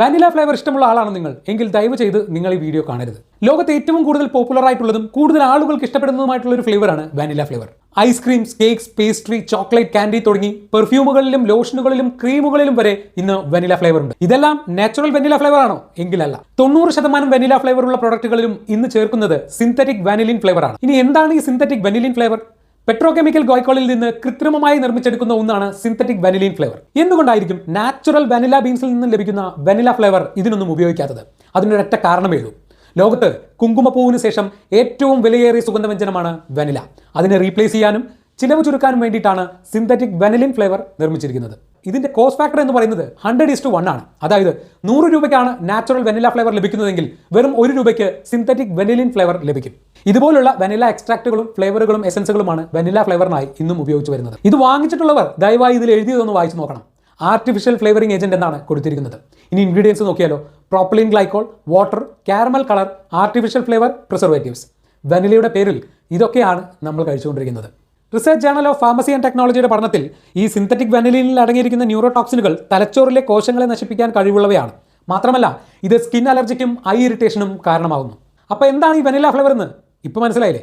Vanilla flavour ഇഷ്ടമുള്ള ആളാണ് നിങ്ങൾ. എങ്കിൽ ദയവ് ചെയ്ത് നിങ്ങൾ ഈ വീഡിയോ കാണരുത്. ലോകത്ത് ഏറ്റവും കൂടുതൽ പോപ്പുലർ ആയിട്ടുള്ളതും കൂടുതൽ ആളുകൾക്ക് ഇഷ്ടപ്പെടുന്നതുമായിട്ടുള്ള ഒരു ഫ്ലേവറാണ് vanilla flavour ice creams cakes pastry chocolate candy തുടങ്ങി പെർഫ്യൂമുകളിലും ലോഷനുകളിലും ക്രീമുകളിലും വരെ ഇന്ന് വെനില ഫ്ലേവർ ഉണ്ട്. ഇതെല്ലാം നാച്ചുറൽ വെനില ഫ്ലേവർ ആണോ? എങ്കിലല്ല. തൊണ്ണൂറ് ശതമാനം വെനില ഫ്ലേവർ ഉള്ള പ്രോഡക്റ്റുകളിലും ഇന്ന് ചേർക്കുന്നത് സിന്തറ്റിക് വാനിലിൻ ഫ്ലേവർ ആണ്. ഇനി എന്താണ് ഈ സിന്തറ്റിക് വെനിലിൻ ഫ്ലേവർ പെട്രോകെമിക്കൽ ഗോയ്ക്കോളിൽ നിന്ന് കൃത്രിമമായി നിർമ്മിച്ചെടുക്കുന്ന ഒന്നാണ് സിന്തറ്റിക് വാനിലിൻ ഫ്ലേവർ. എന്തുകൊണ്ടായിരിക്കും നാച്ചുറൽ വാനില ബീൻസിൽ നിന്നും ലഭിക്കുന്ന വാനില ഫ്ലേവർ ഇതിനൊന്നും ഉപയോഗിക്കാത്തത്? അതിനൊരൊറ്റ കാരണമേ ഉള്ളൂ. ലോകത്ത് കുങ്കുമപ്പൂവിന് ശേഷം ഏറ്റവും വിലയേറിയ സുഗന്ധവ്യഞ്ജനമാണ് വാനില. അതിനെ റീപ്ലേസ് ചെയ്യാനും ചിലവ് ചുരുക്കാനും വേണ്ടിയിട്ടാണ് സിന്തറ്റിക് വെനിലിൻ ഫ്ലേവർ നിർമ്മിച്ചിരിക്കുന്നത്. ഇതിന്റെ കോസ്റ്റ് ഫാക്ടർ എന്ന് പറയുന്നത് ഹൺഡ്രഡ് ഈസ് ടു വൺ ആണ്. അതായത് നൂറ് രൂപയ്ക്കാണ് നാച്ചുറൽ വെനില ഫ്ലേവർ ലഭിക്കുന്നതെങ്കിൽ വെറും ഒരു രൂപയ്ക്ക് സിന്തറ്റിക് വെനിലിൻ ഫ്ലേവർ ലഭിക്കും. ഇതുപോലുള്ള വെനില എക്സ്ട്രാക്റ്റുകളും ഫ്ലേവറുകളും എസൻസുകളുമാണ് വെനില ഫ്ലേവറിനായി ഇന്നും ഉപയോഗിച്ച് വരുന്നത്. ഇത് വാങ്ങിച്ചിട്ടുള്ളവർ ദയവായി ഇതിൽ എഴുതിയതൊന്ന് വായിച്ചു നോക്കണം. ആർട്ടിഫിഷ്യൽ ഫ്ലേവറിംഗ് ഏജന്റ് എന്നാണ് കൊടുത്തിരിക്കുന്നത്. ഇനി ഇൻഗ്രീഡിയൻസ് നോക്കിയാലോ. Propylene glycol water caramel colour artificial flavour preservatives വെനിലയുടെ പേരിൽ ഇതൊക്കെയാണ് നമ്മൾ കഴിച്ചുകൊണ്ടിരിക്കുന്നത്. Research journal of pharmacy and ടെക്നോളജിയുടെ പഠനത്തിൽ ഈ സിന്തറ്റിക് വെനലിനിൽ അടങ്ങിയിരിക്കുന്ന ന്യൂറോടോക്സിനുകൾ തലച്ചോറിലെ കോശങ്ങളെ നശിപ്പിക്കാൻ കഴിവുള്ളവയാണ്. മാത്രമല്ല ഇത് സ്കിൻ അലർജിക്കും ഐ ഇറിറ്റേഷനും കാരണമാകുന്നു അപ്പോൾ എന്താണ് ഈ വെനില ഫ്ലേവർ എന്ന്? ഇപ്പോൾ മനസ്സിലായില്ലേ?